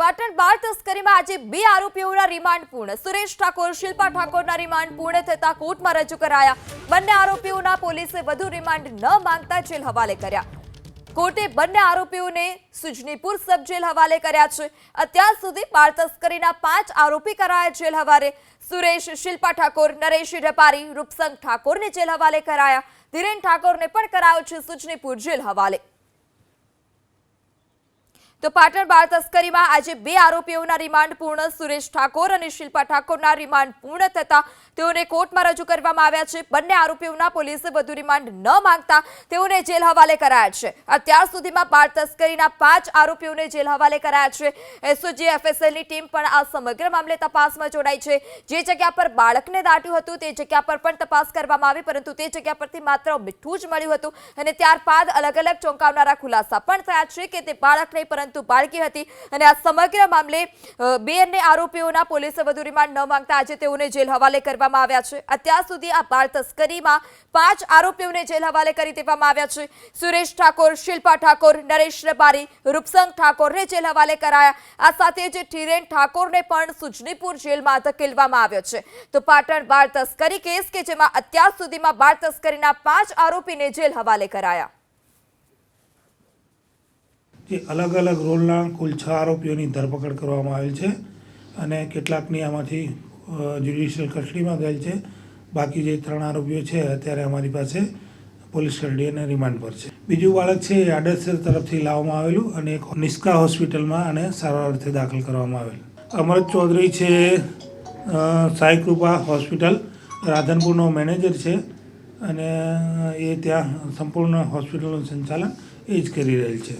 પાટણ બાળ તસ્કરીમાં આજે બે આરોપીઓના રિમાન્ડ પૂર્ણ. સુરેશ ઠાકોર, શિલ્પા ઠાકોરના રિમાન્ડ પૂર્ણ થતા કોર્ટમાં રજૂ કરાયા. બંને આરોપીઓના પોલીસે વધુ રિમાન્ડ ન માંગતા જેલ હવાલે કર્યા. કોર્ટે બંને આરોપીઓને સુજનીપુર સબ જેલ હવાલે કર્યા છે. અત્યાર સુધી બાળ તસ્કરીના પાંચ આરોપી કરાયા જેલ હવાલે. સુરેશ, શિલ્પા ઠાકોર, નરેશ રપારી, રૂપસંગ ઠાકોરને જેલ હવાલે કરાયા. ધીરેન ઠાકોરને પણ કરાયો છે સુજનીપુર જેલ હવાલે. તો પાટણ બાળ તસ્કરીમાં આજે બે આરોપીઓના રિમાન્ડ પૂર્ણ. સુરેશ ઠાકોર અને શિલ્પા ઠાકોરના રિમાન્ડ પૂર્ણ થતા તેઓને કોર્ટમાં રજૂ કરવામાં આવ્યા છે. બંને આરોપીઓના પોલીસે વધુ રિમાન્ડ ન માંગતા તેઓને જેલ હવાલે કરાયા છે. અત્યાર સુધીમાં બાળ તસ્કરીના પાંચ આરોપીઓને જેલ હવાલે કરાયા છે. એસઓજી, એફએસએલની ટીમ પણ આ સમગ્ર મામલે તપાસમાં જોડાઈ છે. જે જગ્યા પર બાળકને દાટ્યું હતું તે જગ્યા પર પણ તપાસ કરવામાં આવી, પરંતુ તે જગ્યા પરથી માત્ર મીઠું જ મળ્યું હતું. અને ત્યારબાદ અલગ અલગ ચોંકાવનારા ખુલાસા પણ થયા છે કે તે બાળક નહીં, પરંતુ બાળકી હતી અને આ સમગ્ર મામલે બે અન્ય આરોપીઓના પોલીસે વધુ રિમાન્ડ ન માંગતા આજે તેઓને જેલ હવાલે કરવામાં આવ્યા છે. અત્યાર સુધી આ બાળ તસ્કરીમાં પાંચ આરોપીઓને જેલ હવાલે કરી દેવામાં આવ્યા છે. સુરેશ ઠાકોર, શિલ્પા ઠાકોર, નરેશ રબારી, રૂપસંગ ઠાકોરને જેલ હવાલે કરાયા. આ સાથે જ ઠીરેન ઠાકોરને પણ સુજનીપુર જેલમાં ધકેલવામાં આવ્યો છે. તો પાટણ બાળ તસ્કરી કેસ કે જેમાં અત્યાર સુધીમાં બાળ તસ્કરીના પાંચ આરોપીને જેલ હવાલે કરાયા. જે અલગ અલગ રોલના કુલ છ આરોપીઓની ધરપકડ કરવામાં આવેલ છે અને કેટલાકની આમાંથી જ્યુડિશિયલ કસ્ટડીમાં ગયેલ છે. બાકી જે ત્રણ આરોપીઓ છે, અત્યારે અમારી પાસે પોલીસ કસ્ટડી અને રિમાન્ડ પર છે. બીજું બાળક છે, એ આડેસર તરફથી લાવવામાં આવેલું અને એક નિષ્કા હોસ્પિટલમાં અને સારવાર અર્થે દાખલ કરવામાં આવેલ. અમરત ચૌધરી છે સાઈ કૃપા હોસ્પિટલ. રાધનપુરનો મેનેજર છે અને એ ત્યાં સંપૂર્ણ હોસ્પિટલનું સંચાલન એ જ કરી રહેલ છે.